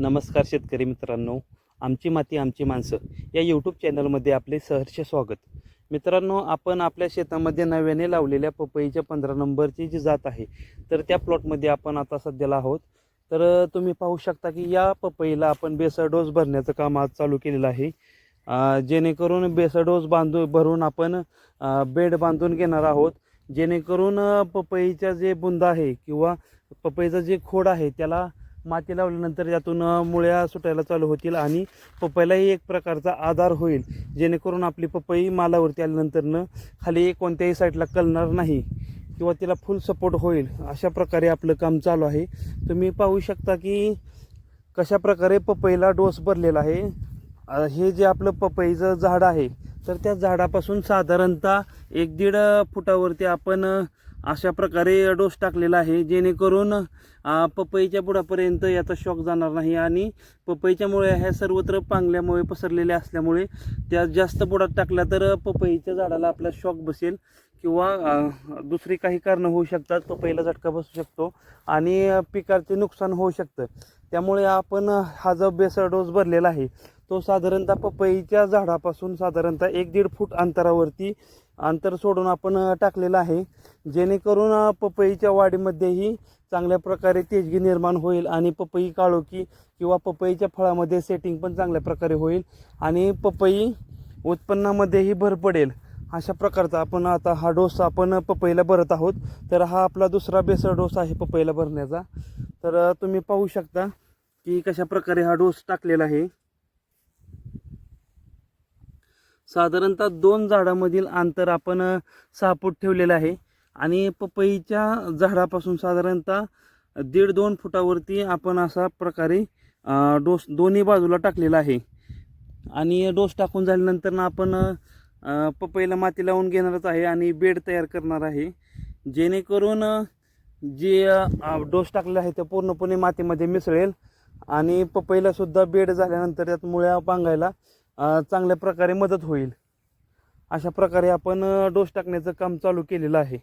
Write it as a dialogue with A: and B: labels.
A: नमस्कार शेतकरी मित्रांनो. आमची माती आमची माणसं या यूट्यूब चॅनलमध्ये आपले सहर्ष स्वागत. मित्रांनो आपण आपल्या शेतामध्ये नव्याने लावलेल्या पपईच्या पंधरा नंबरची जी जात आहे तर त्या प्लॉटमध्ये आपण आता सध्याला आहोत. तर तुम्ही पाहू शकता की या पपईला आपण बेसर डोस भरण्याचं काम आज चालू केलेलं आहे. जेणेकरून बेसर डोस बांधून भरून आपण बेड बांधून घेणार आहोत. जेणेकरून पपईच्या जे बुंदा आहे किंवा पपईचं जे खोड आहे त्याला माती लावल्यानंतर त्यातून मुळ्या सुटायला चालू होतील आणि पपईलाही एक प्रकारचा आधार होईल. जेणेकरून आपली पपई मालावरती आल्यानंतरनं खाली कोणत्याही साईडला कलणार नाही किंवा तिला फुल सपोर्ट होईल. अशा प्रकारे आपलं काम चालू आहे. तुम्ही पाहू शकता की कशा प्रकारे पपईला डोस भरलेला आहे. हे जे आपलं पपईचं झाड आहे तर त्या झाडापासून साधारणतः एक दीड फुटावरती आपण अशा प्रकारे डोस टाकलेला आहे जेणेकरून पपईच्या बुडापर्यंत याचा शॉक जाणार नाही आणि पपईच्यामुळे ह्या सर्वत्र पांगल्यामुळे पसरलेल्या असल्यामुळे त्या जास्त बुडात टाकल्या तर पपईच्या झाडाला आपला शॉक बसेल किंवा दुसरी काही कारणं होऊ शकतात. पपईला झटका बसू शकतो आणि पिकाचे नुकसान होऊ शकतं. त्यामुळे आपण हा जो बेसर डोस भरलेला आहे तो साधारणतः पपईच्या झाडापासून साधारणतः एक दीड फूट अंतरावरती अंतर सोडून आपण टाकलेलं आहे. जेणेकरून पपईच्या वाढीमध्येही चांगल्या प्रकारे तेजगी निर्माण होईल आणि पपई काळोखी किंवा पपईच्या फळामध्ये सेटिंग पण चांगल्या प्रकारे होईल आणि पपई उत्पन्नामध्येही भर पडेल. अशा प्रकारचा आपण आता हा डोस आपण पपईला भरत आहोत. तर हा आपला दुसरा बेसळ डोस आहे पपईला भरण्याचा. तर तुम्ही पाहू शकता की कशा प्रकारे हा डोस टाकलेला आहे. साधारणतः दोन झाडामधील अंतर आपण सहा फूट ठेवलेलं आहे. आणि पपईच्या झाडापासून साधारणतः दीड दोन फुटावरती आपण असा प्रकारे डोस दोन्ही बाजूला टाकलेला आहे. आणि डोस टाकून झाल्यानंतर ना आपण पपईला माती लावून घेणारच आहे आणि बेड तयार करणार आहे. जेणेकरून जे डोस टाकलेला आहे ते पूर्णपणे मातीमध्ये मिसळेल आणि पपईलासुद्धा बेड झाल्यानंतर त्यात मुळ्या पांगायला चांगल्या प्रकारे मदत होईल. अशा प्रकारे आपण डोस टाकण्याचं काम चालू केलेलं आहे.